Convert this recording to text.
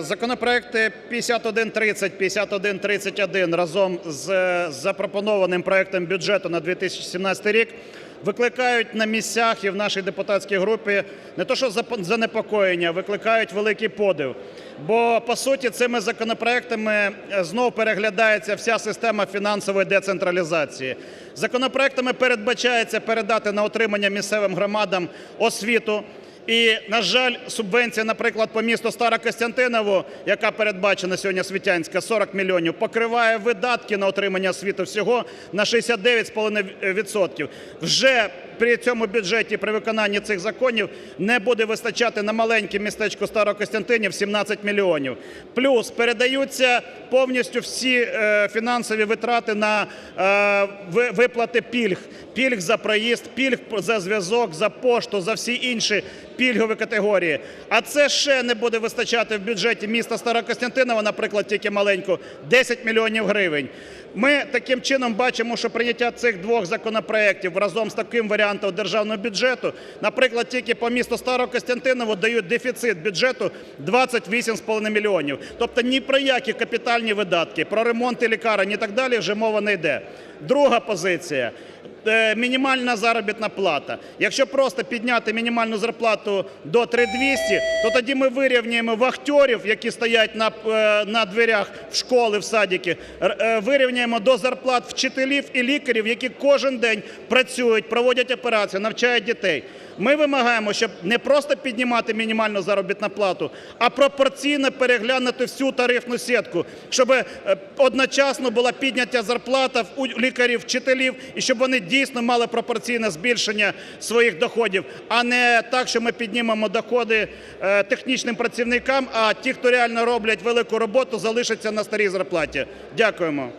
Законопроекти 5130, 5131 разом з е, запропонованим проектом бюджету на 2017 рік викликають на місцях і в нашій депутатській групі не то що занепокоєння, викликають великий подив. Бо по суті цими законопроектами е, знов переглядається вся система фінансової децентралізації. Законопроектами передбачається передати на отримання місцевим громадам освіту. І, на жаль, субвенція, наприклад, по місту Старокостянтиново, яка передбачена сьогодні Світянська, 40 мільйонів, покриває видатки на отримання освіти всього на 69,5%. При цьому бюджеті, при виконанні цих законів, не буде вистачати на маленьке містечко Старокостянтинів 17 мільйонів. Плюс передаються повністю всі е, фінансові витрати на е, виплати пільг. Пільг за проїзд, пільг за зв'язок, за пошту, за всі інші пільгові категорії. А це ще не буде вистачати в бюджеті міста Старокостянтинова, наприклад, тільки маленько, 10 мільйонів гривень. Ми таким чином бачимо, що прийняття цих двох законопроєктів разом з таким варіантом державного бюджету, наприклад, тільки по місту Старокостянтиново дають дефіцит бюджету 28,5 мільйонів. Тобто ні про які капітальні видатки, про ремонти лікарень і так далі вже мова не йде. Друга позиція мінімальна заробітна плата. Якщо просто підняти мінімальну зарплату до 3200, то тоді ми вирівняємо вахтерів, які стоять на, е, на дверях в школи, в садики, е, вирівняємо до зарплат вчителів і лікарів, які кожен день працюють, проводять операції, навчають дітей. Ми вимагаємо, щоб не просто піднімати мінімальну заробітну плату, а пропорційно переглянути всю тарифну сітку, щоб е, одночасно була піднята зарплата у лікарів, вчителів, і щоб вони дійсно мали пропорційне збільшення своїх доходів, а не так, що ми піднімемо доходи е, технічним працівникам, а ті, хто реально роблять велику роботу, залишаться на старій зарплаті. Дякуємо.